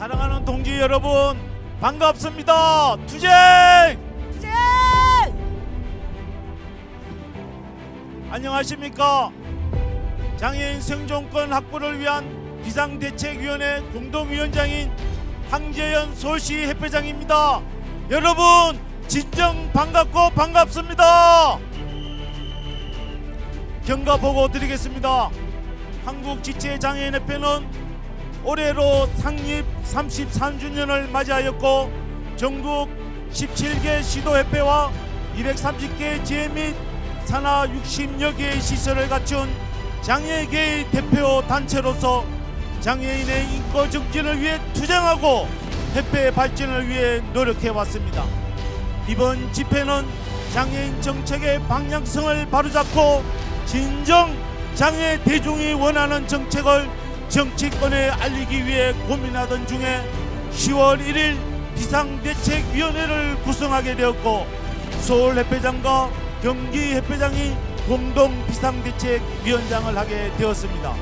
사랑하는 동지 여러분 반갑습니다. 투쟁! 투쟁! 안녕하십니까? 장애인 생존권 확보를 위한 비상대책위원회 공동위원장인 황재현 서울시 협회장입니다. 여러분 진정 반갑고 반갑습니다. 경과 보고 드리겠습니다. 한국 지체 장애인 협회는 올해로 상립 33주년을 맞이하였고 전국 17개 시도협회와 230개 지회 및 산하 60여 개의 시설을 갖춘 장애계의 대표 단체로서 장애인의 인권 증진을 위해 투쟁하고 협회 발전을 위해 노력해 왔습니다. 이번 집회는 장애인 정책의 방향성을 바로잡고 진정 장애 대중이 원하는 정책을 정치권에 알리기 위해 고민하던 중에 10월 1일 비상대책위원회를 구성하게 되었고 서울 협회장과 경기 협회장이 공동 비상대책위원장을 하게 되었습니다.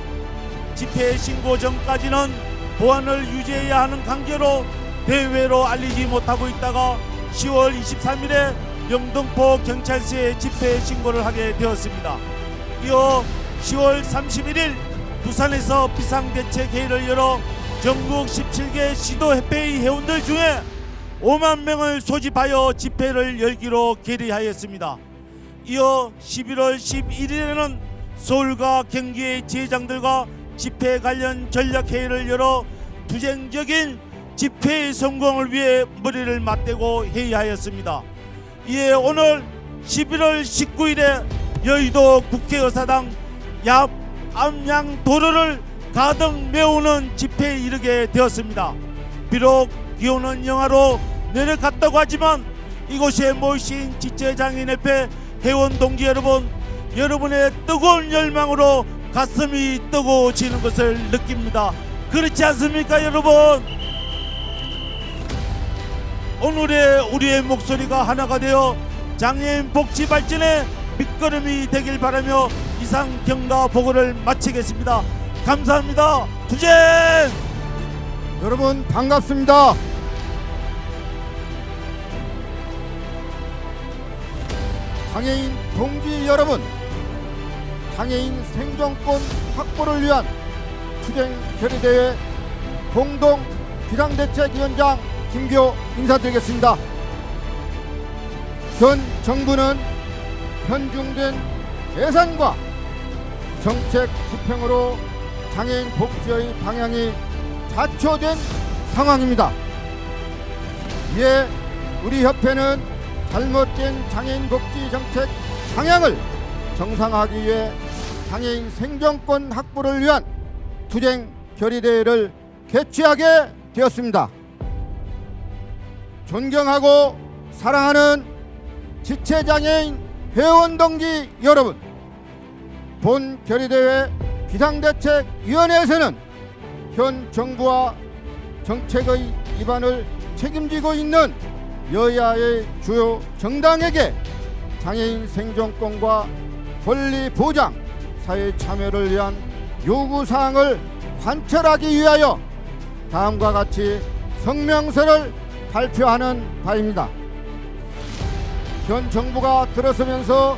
집회 신고 전까지는 보안을 유지해야 하는 관계로 대외로 알리지 못하고 있다가 10월 23일에 영등포 경찰서에 집회 신고를 하게 되었습니다. 이어 10월 31일 부산에서 비상대책 회의를 열어 전국 17개 시도 협회의 회원들 중에 5만 명을 소집하여 집회를 열기로 결의하였습니다. 이어 11월 11일에는 서울과 경기의 지회장들과 집회 관련 전략회의를 열어 투쟁적인 집회의 성공을 위해 머리를 맞대고 회의하였습니다. 이에 오늘 11월 19일에 여의도 국회의사당 옆 암양 도로를 가득 메우는 집회에 이르게 되었습니다. 비록 기온은 영하로 내려갔다고 하지만 이곳에 모이신 지체장애인협회 회원 동지 여러분 여러분의 뜨거운 열망으로 가슴이 뜨거워지는 것을 느낍니다. 그렇지 않습니까 여러분? 오늘의 우리의 목소리가 하나가 되어 장애인 복지 발전의 밑거름이 되길 바라며 이상 경과 보고를 마치겠습니다. 감사합니다. 투쟁! 여러분 반갑습니다. 장애인 동지 여러분, 장애인 생존권 확보를 위한 투쟁 결의대회 공동 비상대책위원장 김교 인사드리겠습니다. 현 정부는 현중된 예산과 정책 집행으로 장애인 복지의 방향이 자초된 상황입니다. 이에 우리 협회는 잘못된 장애인 복지 정책 방향을 정상화하기 위해 장애인 생존권 확보를 위한 투쟁 결의대회를 개최하게 되었습니다. 존경하고 사랑하는 지체장애인 회원 동지 여러분, 본 결의대회 비상대책위원회에서는 현 정부와 정책의 입안을 책임지고 있는 여야의 주요 정당에게 장애인 생존권과 권리 보장, 사회 참여를 위한 요구 사항을 관철하기 위하여 다음과 같이 성명서를 발표하는 바입니다. 현 정부가 들어서면서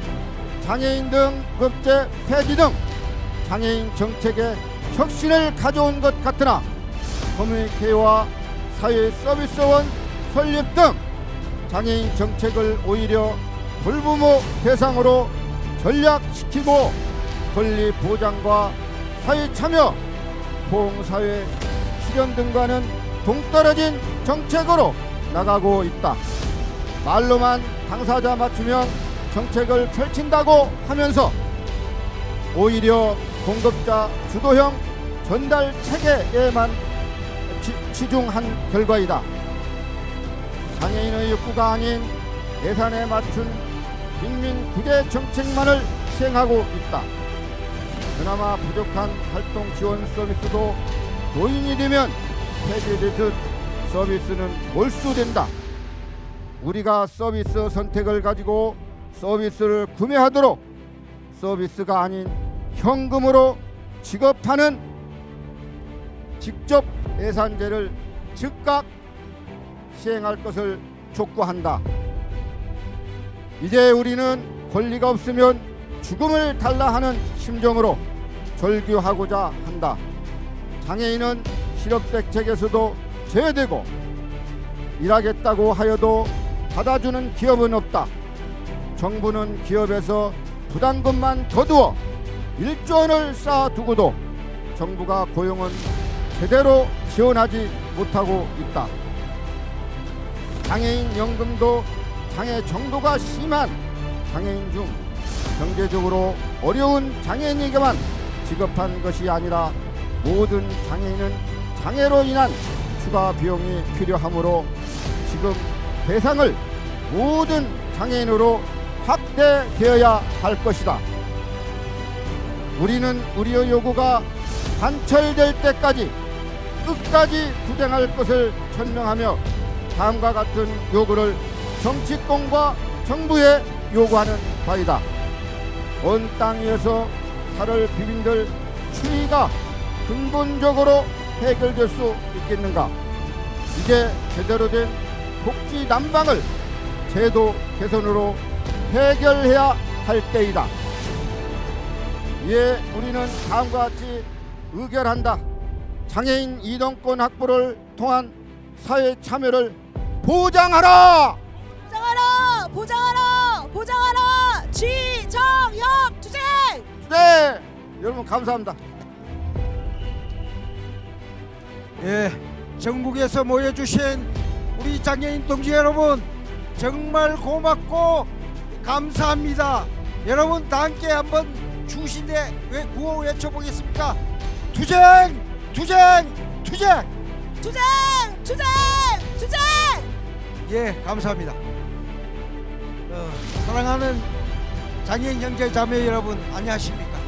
장애인 등 급제 폐지 등 장애인 정책에 혁신을 가져온 것 같으나 커뮤니티와 사회 서비스원 설립 등 장애인 정책을 오히려 돌부모 대상으로 전략시키고 권리 보장과 사회 참여, 보험사회 실현 등과는 동떨어진 정책으로 나가고 있다. 말로만 당사자 맞추면 정책을 펼친다고 하면서 오히려 공급자 주도형 전달 체계에만 치, 치중한 결과이다. 장애인의 욕구가 아닌 예산에 맞춘 빈민 구제 정책만을 시행하고 있다. 그나마 부족한 활동 지원 서비스도 노인이 되면 폐지되듯 서비스는 몰수된다. 우리가 서비스 선택을 가지고 서비스를 구매하도록 서비스가 아닌 현금으로 지급하는 직접 예산제를 즉각 시행할 것을 촉구한다. 이제 우리는 권리가 없으면 죽음을 달라 하는 심정으로 절규하고자 한다. 장애인은 실업 대책에서도 제외되고 일하겠다고 하여도 받아주는 기업은 없다. 정부는 기업에서 부담금만 거두어 1조 원을 쌓아두고도 정부가 고용은 제대로 지원하지 못하고 있다. 장애인 연금도 장애 정도가 심한 장애인 중 경제적으로 어려운 장애인에게만 지급한 것이 아니라 모든 장애인은 장애로 인한 추가 비용이 필요하므로 지금 대상을 모든 장애인으로 확대되어야 할 것이다. 우리는 우리의 요구가 관철될 때까지 끝까지 투쟁할 것을 천명하며 다음과 같은 요구를 정치권과 정부에 요구하는 바이다. 온땅 위에서 살을 비빈들 추위가 근본적으로 해결될 수 있겠는가? 이제 제대로 된 복지 난방을 제도 개선으로 해결해야 할 때이다. 이에 우리는 다음과 같이 의결한다. 장애인 이동권 확보를 통한 사회 참여를 보장하라. 보장하라! 보장하라! 보장하라! 지정혁 투쟁! 네, 여러분 감사합니다. 예, 전국에서 모여주신 우리 장애인 동지 여러분 정말 고맙고 감사합니다. 여러분 다 함께 한번 주신대 왜 구호 외쳐보겠습니까? 투쟁, 투쟁, 투쟁. 투쟁! 투쟁! 투쟁! 예, 감사합니다. 어, 사랑하는 장애인 형제 자매 여러분 안녕하십니까?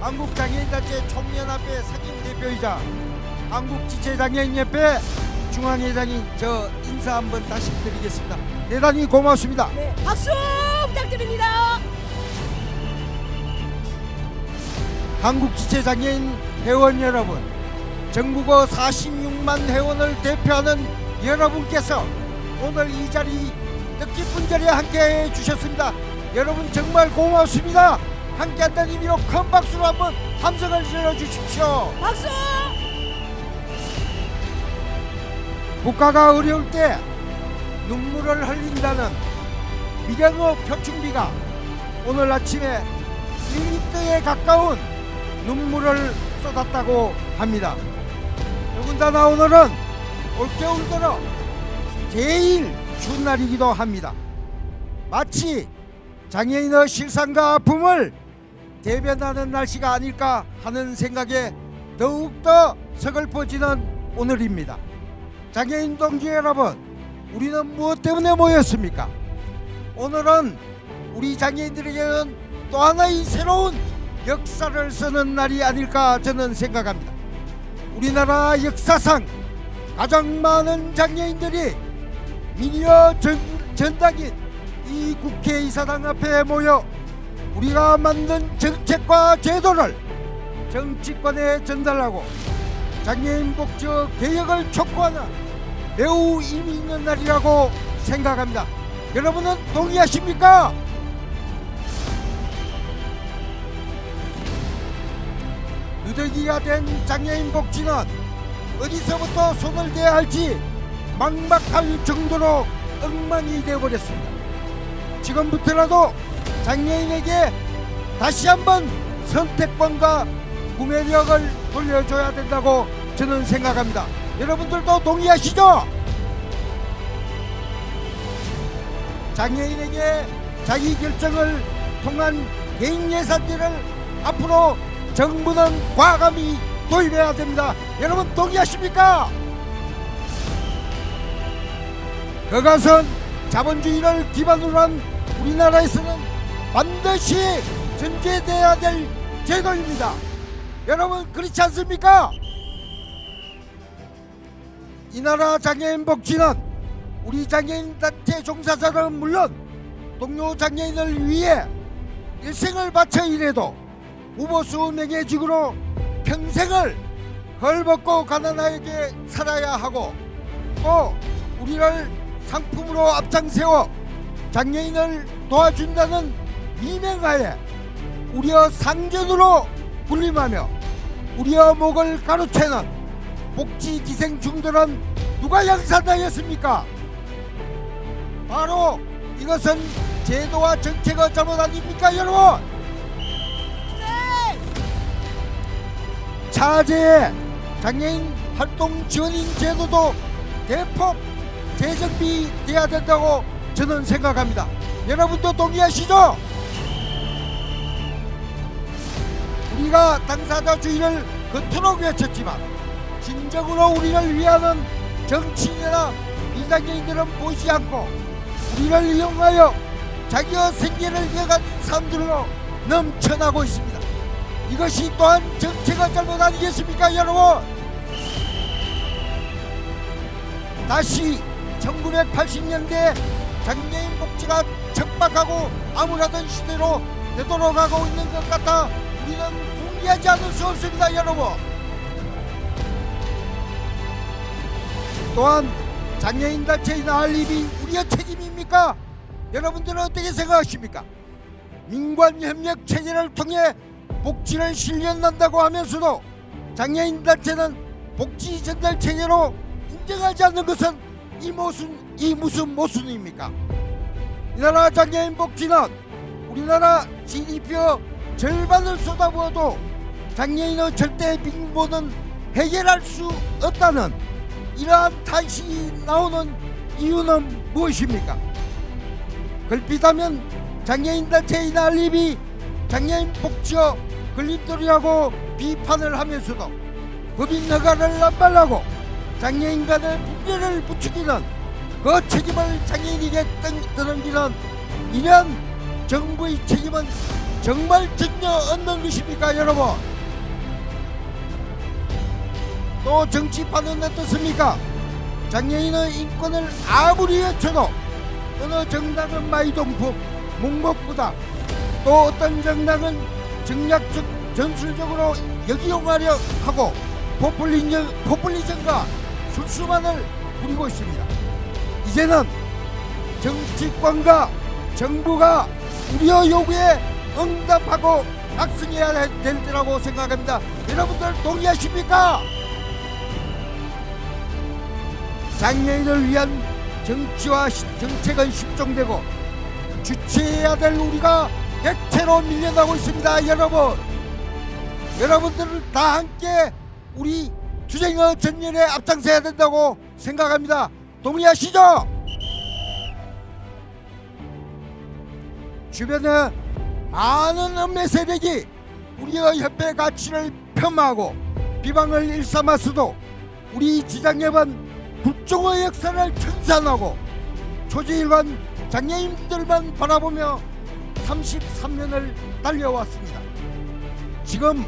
한국 장애인단체 총연합회 상임 대표이자 한국 지체장애인협회 중앙회장인 저 인사 한번 다시 드리겠습니다. 대단히 고맙습니다. 네, 박수 부탁드립니다. 한국 지체장애인 회원 여러분, 전국어 46만 회원을 대표하는 여러분께서 오늘 이 자리 뜻깊은 자리에 함께해 주셨습니다. 여러분 정말 고맙습니다. 함께한다는 의미로 큰 박수로 한번 함성을 질러 주십시오. 박수! 국가가 어려울 때 눈물을 흘린다는 미량의 표충비가 오늘 아침에 1리터에 가까운 눈물을 쏟았다고 합니다. 더군다나 오늘은 올겨울 들어 제일 추운 날이기도 합니다. 마치 장애인의 실상과 아픔을 대변하는 날씨가 아닐까 하는 생각에 더욱더 서글퍼지는 오늘입니다. 장애인 동지 여러분, 우리는 무엇 때문에 모였습니까? 오늘은 우리 장애인들에게는 또 하나의 새로운 역사를 쓰는 날이 아닐까 저는 생각합니다. 우리나라 역사상 가장 많은 장애인들이 미니어 전, 전당인 이 국회의사당 앞에 모여 우리가 만든 정책과 제도를 정치권에 전달하고 장애인 복지 개혁을 촉구하는 매우 의미 있는 날이라고 생각합니다. 여러분은 동의하십니까? 누더기가 된 장애인 복지는 어디서부터 손을 대야 할지 막막할 정도로 엉망이 되어버렸습니다. 지금부터라도 장애인에게 다시 한번 선택권과 구매력을 돌려줘야 된다고 저는 생각합니다. 여러분들도 동의하시죠? 장애인에게 자기 결정을 통한 개인 예산제를 앞으로 정부는 과감히 도입해야 됩니다. 여러분 동의하십니까? 그것은 자본주의를 기반으로 한 우리나라에서는 반드시 전제돼야 될 제도입니다. 여러분 그렇지 않습니까? 이 나라 장애인 복지는 우리 장애인 단체 종사자들은 물론 동료 장애인을 위해 일생을 바쳐 일해도 우보수 명예직으로 평생을 헐벗고 가난하게 살아야 하고 또 우리를 상품으로 앞장세워 장애인을 도와준다는 미명하에 우리의 상전으로 군림하며 우리의 목을 가로채는 복지 기생충들은 누가 양산하였습니까? 바로 이것은 제도와 정책의 잘못 아닙니까 여러분? 차제의 장애인 활동 지원인 제도도 대폭 재정비돼야 된다고 저는 생각합니다. 여러분도 동의하시죠? 우리가 당사자 주의를 겉으로 외쳤지만 진정으로 우리를 위하는 정치인이나 비장애인들은 보이지 않고 우리를 이용하여 자기의 생계를 이어간 사람들로 넘쳐나고 있습니다. 이것이 또한 정체가 잘못 아니겠습니까 여러분? 다시 1980년대 장애인 복지가 척박하고 암울하던 시대로 되돌아가고 있는 것 같아 우리는 동의하지 않을 수 없습니다 여러분 또한 장애인 단체의 난립이 우리의 책임입니까? 여러분들은 어떻게 생각하십니까? 민관 협력 체계를 통해 복지를 실현한다고 하면서도 장애인 단체는 복지 전달 체계로 인정하지 않는 것은 이 무슨 이 무슨 모순입니까? 이 나라 장애인 복지는 우리나라 GDP의 절반을 쏟아부어도 장애인의 절대 빈곤은 해결할 수 없다는 이러한 탄식이 나오는 이유는 무엇입니까? 걸핏하면 장애인 단체의 난립이 장애인 복지의 걸림돌이라고 비판을 하면서도 법인 허가를 남발하고 장애인 간의 분열을 부추기는 그 책임을 장애인에게 떠- 떠넘기는 이러한 정부의 책임은 정말 전혀 없는 것입니까 여러분 또 정치판은 어떻습니까 장애인의 인권을 아무리 외쳐도 어느 정당은 마이동풍 묵묵부다 또 어떤 정당은 정략적 전술적으로 역이용하려 하고 포퓰리즘, 포퓰리즘과 술수만을 부리고 있습니다. 이제는 정치권과 정부가 우리의 요구에 응답하고 낙승해야 될 때라고 생각합니다. 여러분들 동의하십니까? 장애인을 위한 정치와 시- 정책은 실종되고 주체해야 될 우리가 객체로 밀려나고 있습니다 여러분 여러분들을 다 함께 우리 투쟁의 전열에 앞장서야 된다고 생각합니다 동의하시죠? 주변에 많은 음매 세력이 우리의 협회 가치를 폄하하고 비방을 일삼았어도 우리 지장협은 국종의 역사를 청산하고 초지일관 장애인들만 바라보며 33년을 달려왔습니다. 지금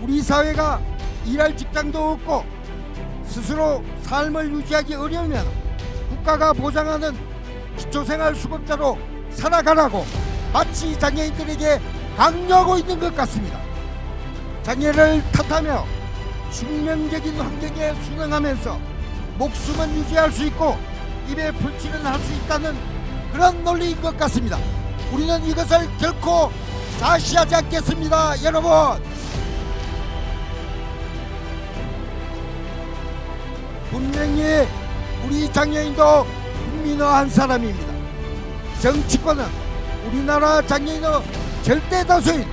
우리 사회가 일할 직장도 없고 스스로 삶을 유지하기 어려우면 국가가 보장하는 기초생활 수급자로 살아가라고 마치 장애인들에게 강요하고 있는 것 같습니다. 장애를 탓하며 숙명적인 환경에 순응하면서 목숨은 유지할 수 있고 입에 불치는 할 수 있다는 그런 논리인 것 같습니다. 우리는 이것을 결코 자시하지 않겠습니다, 여러분. 분명히 우리 장애인도 국민의 한 사람입니다. 정치권은 우리나라 장애인의 절대 다수인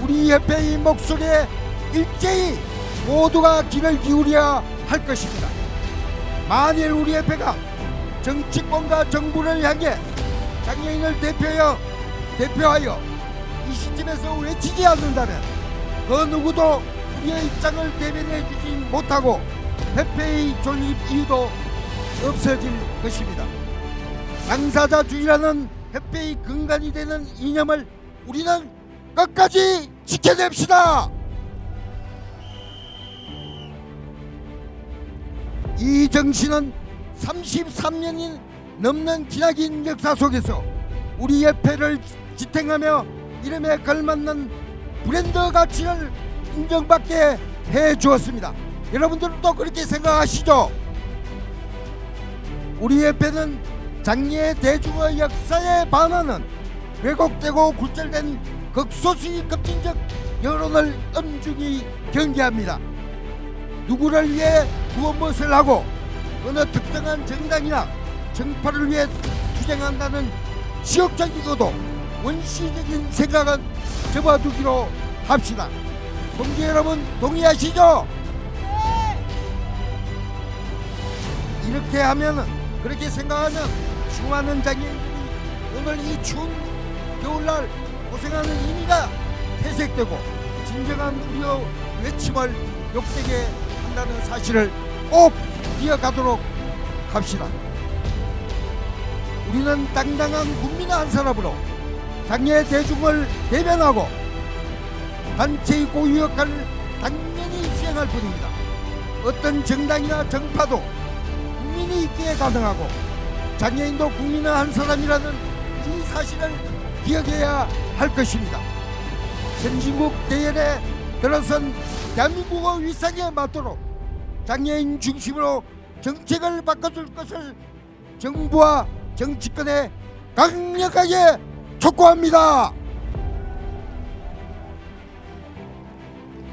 우리 협회의 목소리에 일제히 모두가 귀를 기울여야 할 것입니다. 만일 우리 협회가 정치권과 정부를 향해 장애인을 대표하여 대표하여 이 시점에서 외치지 않는다면 그 누구도 우리의 입장을 대변해 주지 못하고 협회의 존립 이유도 없어질 것입니다. 당사자주의라는 협회의 근간이 되는 이념을 우리는 끝까지 지켜냅시다. 이 정신은 33년이 넘는 기나긴 역사 속에서 우리 협회를 지탱하며 이름에 걸맞는 브랜드 가치를 인정받게 해 주었습니다. 여러분들도 그렇게 생각하시죠? 우리 옆에는 장례 대중의 역사에 반하는 왜곡되고 굴절된 극소수의 급진적 여론을 엄중히 경계합니다. 누구를 위해 무엇을 하고 어느 특정한 정당이나 정파를 위해 투쟁한다는 지역적이고도 원시적인 생각은 접어두기로 합시다. 동지 여러분 동의하시죠? 이렇게 하면은 그렇게 생각하면 수많은 장애인들이 오늘 이 추운 겨울날 고생하는 의미가 퇴색되고 진정한 우리의 외침을 욕되게 한다는 사실을 꼭 기억하도록 합시다. 우리는 당당한 국민의 한 사람으로 장애 대중을 대변하고 단체의 고유 역할을 당연히 수행할 뿐입니다. 어떤 정당이나 정파도 국민이 있기에 가능하고 장애인도 국민의 한 사람이라는 이 사실을 기억해야 할 것입니다. 선진국 대열에 들어선 대한민국의 위상에 맞도록 장애인 중심으로 정책을 바꿔줄 것을 정부와 정치권에 강력하게 촉구합니다.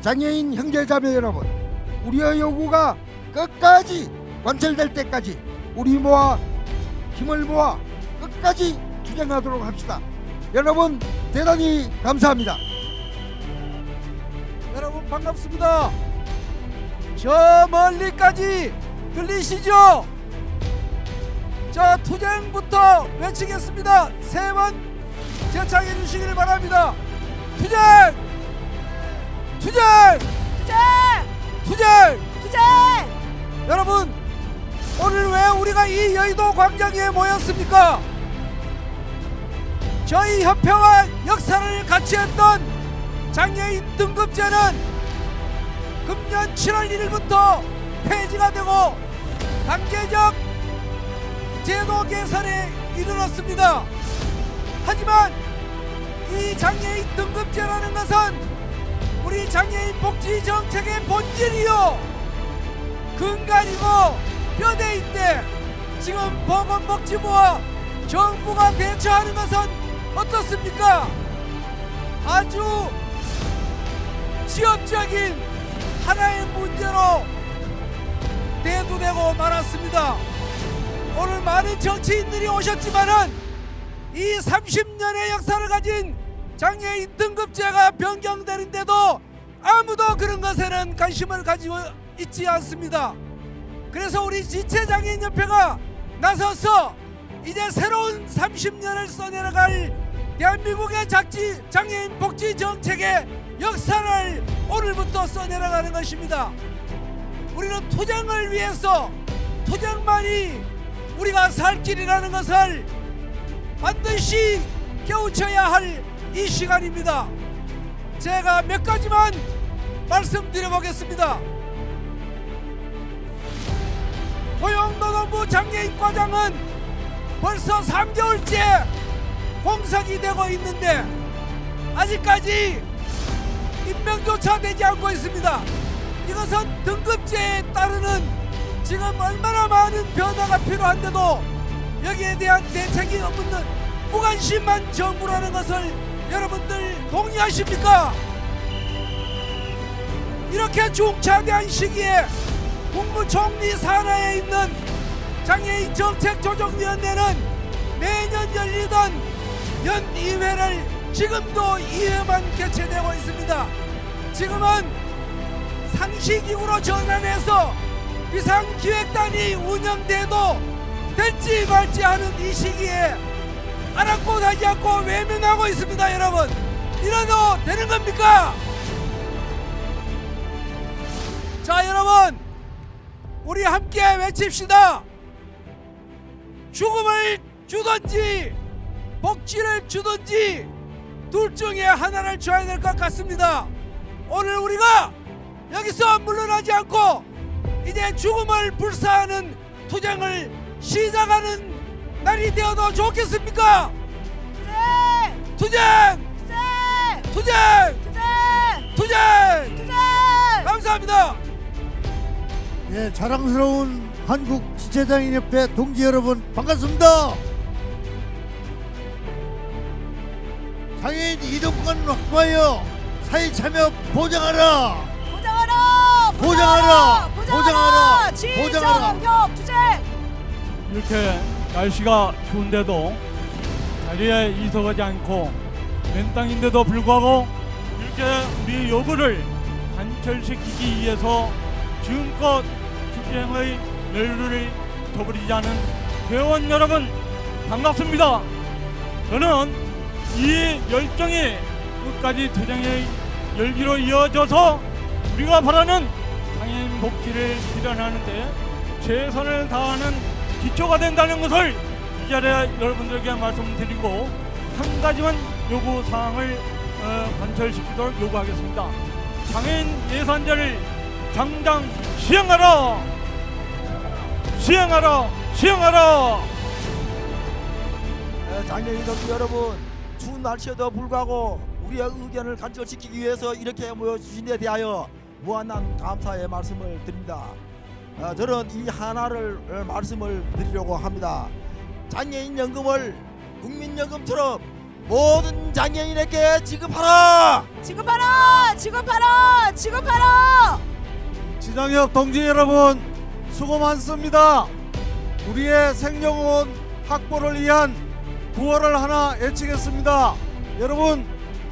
장애인 형제자매 여러분, 우리의 요구가 끝까지 관철될 때까지 우리 모아 힘을 모아 끝까지 투쟁하도록 합시다. 여러분 대단히 감사합니다. 여러분 반갑습니다. 저 멀리까지 들리시죠? 자 투쟁부터 외치겠습니다. 세번 제창해 주시길 바랍니다. 투쟁! 투쟁! 투쟁! 투쟁! 투쟁! 여러분 오늘 왜 우리가 이 여의도 광장에 모였습니까? 저희 협회와 역사를 같이 했던 장애인 등급제는 금년 7월 1일부터 폐지가 되고 단계적 제도 개선에 이르렀습니다. 하지만 이 장애인 등급제라는 것은 우리 장애인 복지 정책의 본질이요 근간이고 뼈대인데 지금 보건복지부와 정부가 대처하는 것은 어떻습니까? 아주 지역적인 하나의 문제로 대두되고 말았습니다. 오늘 많은 정치인들이 오셨지만은 이 30년의 역사를 가진 장애인 등급제가 변경되는데도 아무도 그런 것에는 관심을 가지고 있지 않습니다. 그래서 우리 지체장애인협회가 나서서 이제 새로운 30년을 써내려갈 대한민국의 장애인 복지 정책의 역사를 오늘부터 써내려가는 것입니다. 우리는 투쟁을 위해서 투쟁만이 우리가 살 길이라는 것을 반드시 깨우쳐야 할 이 시간입니다. 제가 몇 가지만 말씀드려 보겠습니다. 고용노동부 장애인 과장은 벌써 3개월째 공석이 되고 있는데 아직까지 임명조차 되지 않고 있습니다. 이것은 등급제에 따르는 지금 얼마나 많은 변화가 필요한데도 여기에 대한 대책이 없는 무관심한 정부라는 것을 여러분들 동의하십니까? 이렇게 중차대한 시기에 국무총리 산하에 있는 장애인 정책조정위원회는 매년 열리던 연의회를 지금도 2회만 개최되고 있습니다. 지금은 상시기구로 전환해서 비상기획단이 운영돼도 될지 말지 하는 이 시기에 알았고 하지 않고 외면하고 있습니다 여러분 이래도 되는 겁니까? 자 여러분 우리 함께 외칩시다 죽음을 주든지 복지를 주든지 둘 중에 하나를 줘야 될 것 같습니다 오늘 우리가 여기서 물러나지 않고 이제 죽음을 불사하는 투쟁을 시작하는 날이 되어도 좋겠습니까? 투쟁! 투쟁! 투쟁! 투쟁! 투쟁! 투쟁! 투쟁! 감사합니다. 예, 자랑스러운 한국 지체장애인협회 동지 여러분 반갑습니다. 장애인 이동권 확보하여 사회 참여 보장하라. 보장하라 보장하라! 보장하라 보장하라! 지정협 투쟁 이렇게 날씨가 추운데도 자리에 이석하지 않고 맨 땅인데도 불구하고 이렇게 우리 요구를 관철시키기 위해서 지금껏 투쟁의 열류를 저버리지 않은 회원 여러분 반갑습니다. 저는 이 열정이 끝까지 투쟁의 열기로 이어져서 우리가 바라는 장애인 복지를 실현하는데 최선을 다하는 기초가 된다는 것을 이 자리에 여러분들에게 말씀드리고 한 가지만 요구 사항을 어, 관철시키도록 요구하겠습니다. 장애인 예산제를 당장 시행하라! 시행하라! 시행하라! 에, 장애인 여러분 추운 날씨에도 불구하고 우리의 의견을 간절시키기 위해서 이렇게 모여주신 데 대하여 무한한 감사의 말씀을 드립니다. 어, 저는 이 하나를 어, 말씀을 드리려고 합니다. 장애인 연금을 국민연금처럼 모든 장애인에게 지급하라. 지급하라 지급하라 지급하라 지장협 동지 여러분 수고 많습니다. 우리의 생명원 확보를 위한 구호를 하나 외치겠습니다. 여러분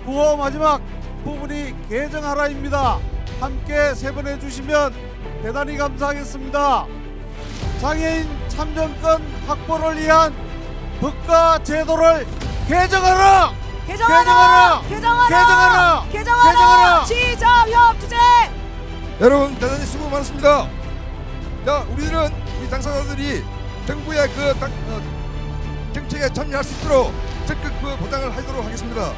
구호 마지막 부분이 개정하라입니다. 함께 세 번 해주시면 대단히 감사하겠습니다. 장애인 참정권 확보를 위한 법과 제도를 개정하라. 개정하라 개정하라! 개정하라 개정하라! 개정하라 개정하라! 지정협 투쟁 여러분 대단히 수고 많습니다. 자, 우리들은 우리 당사자들이 정부의 그 당, 어, 정책에 참여할 수 있도록 적극 그 보장을 하도록 하겠습니다.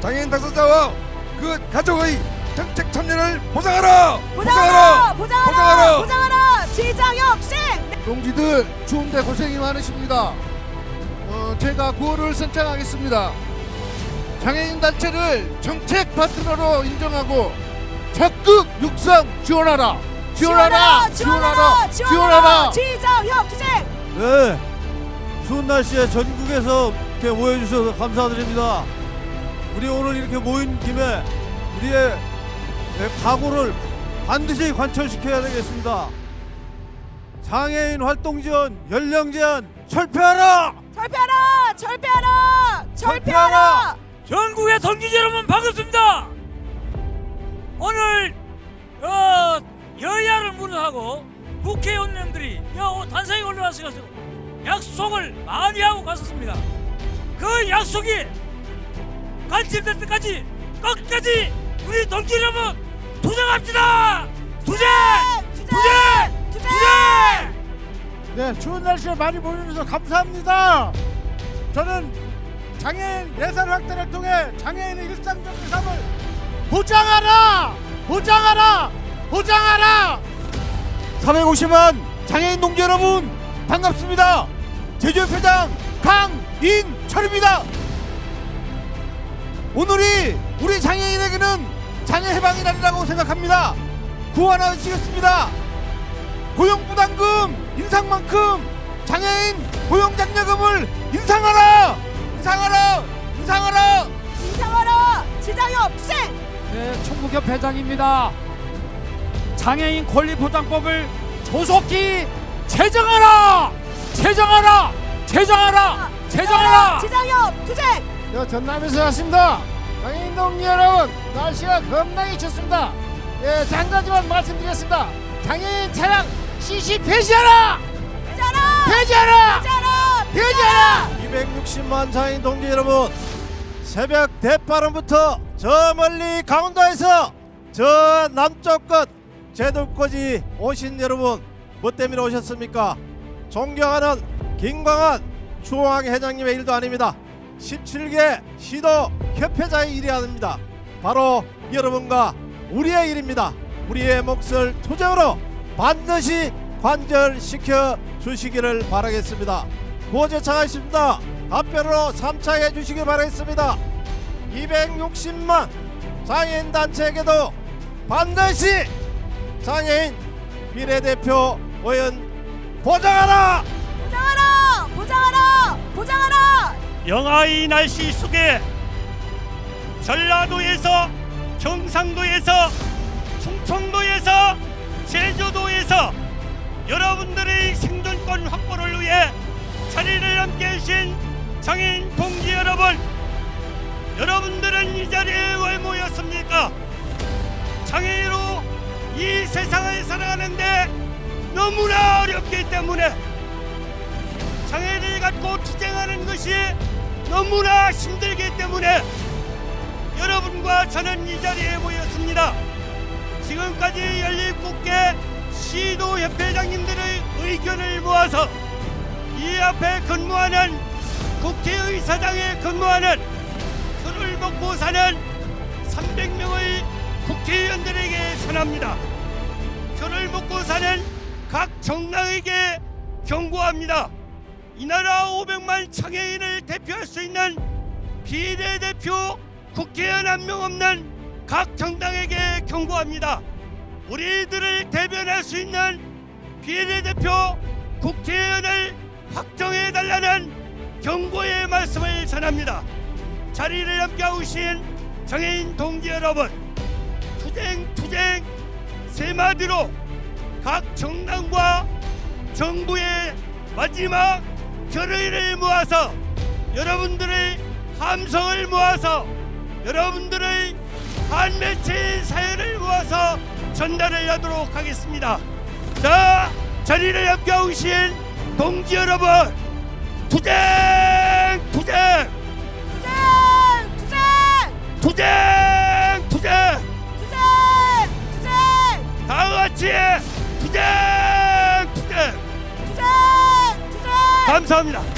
장애인 당사자와 그 가족의 정책 참여를 보장하라. 보장하라 보장하라 보장하라! 보장하라 지정협 투쟁 동지들 추운데 고생이 많으십니다. 어, 제가 구호를 선창하겠습니다. 장애인 단체를 정책 파트너로 인정하고 적극 육성 지원하라. 지원하라. 지원하라. 지원하라. 지정협 투쟁 네. 추운 날씨에 전국에서 이렇게 모여주셔서 감사드립니다. 우리 오늘 이렇게 모인 김에 우리의 네, 각오를 반드시 관철시켜야 되겠습니다. 장애인 활동 지원, 연령 제한 철폐하라! 철폐하라 철폐하라 철폐하라 전국의 동지 여러분 반갑습니다. 오늘 어, 여야를 무릅하고 국회의원님들이 여 단상에 올라와서 약속을 많이 하고 갔었습니다. 그 약속이 관철될 때까지 끝까지 우리 동지 여러분 투쟁합시다. 투쟁, 투쟁, 투쟁. 네, 추운 날씨에 많이 모여주셔서 감사합니다. 저는 장애인 예산 확대를 통해 장애인의 일상적인 삶을 보장하라! 보장하라! 보장하라! 350만 장애인 동지 여러분 반갑습니다. 제주협회장 강인철입니다. 오늘이 우리 장애인에게는 장애 해방의 날이라고 생각합니다. 구원하시겠습니다. 고용부담금 인상만큼 장애인 고용장려금을 인상하라! 인상하라! 인상하라! 인상하라 지정협 투쟁 네, 총무협 회장입니다. 장애인 권리보장법을 조속히 제정하라! 제정하라! 제정하라! 제정하라! 지정협 투쟁 저 전남에서 왔습니다. 장애인 동지 여러분, 날씨가 겁나게 춥습니다. 예, 장가지만 말씀드렸습니다. 장애인 차량 CC 폐지하라! 폐지하라 폐지하라! 폐지하라 폐지하라! 260만 장애인 동지 여러분 새벽 대바람부터 저 멀리 강원도에서 저 남쪽 끝 제도까지 오신 여러분 뭐 때문에 오셨습니까? 존경하는 김광한 중앙 회장님의 일도 아닙니다. 17개 시도 협회장의 일이 아닙니다. 바로 여러분과 우리의 일입니다. 우리의 몫을 투쟁으로 반드시 관절시켜 주시기를 바라겠습니다. 구호제창하십니다. 답변으로 3차 해 주시기 바라겠습니다. 260만 장애인 단체에게도 반드시 장애인 비례대표 의원 보장하라! 보장하라! 보장하라! 보장하라! 영하의 날씨 속에 전라도에서 경상도에서 충청도에서 제주도에서 여러분들의 생존권 확보를 위해 자리를 함께 해주신 장애인 동지 여러분 여러분들은 이 자리에 왜 모였습니까? 장애인으로 이 세상을 살아가는데 너무나 어렵기 때문에 장애를 갖고 투쟁하는 것이 너무나 힘들기 때문에 여러분과 저는 이 자리에 모였습니다. 지금까지 17개 시도협회장님들의 의견을 모아서 이 앞에 근무하는 국회의사당에 근무하는 술을 먹고 사는 300명의 국회의원들에게 전합니다. 술을 먹고 사는 각 정당에게 경고합니다. 이 나라 500만 장애인을 대표할 수 있는 비례대표 국회의원 한 명 없는 각 정당에게 경고합니다. 우리들을 대변할 수 있는 비례대표 국회의원을 확정해 달라는 경고의 말씀을 전합니다. 자리를 함께하고 계신 장애인 동지 여러분, 투쟁 투쟁 세 마디로 각 정당과 정부의 마지막 결의를 모아서 여러분들의 함성을 모아서 여러분들의 한 매체인 사연을 모아서 전달을 하도록 하겠습니다. 자, 자리를 함께하고 계신 동지 여러분, 투쟁, 투쟁, 투쟁 투쟁! 투쟁, 투쟁, 투쟁 투쟁! 다 같이 투쟁. 투쟁 투쟁 감사합니다.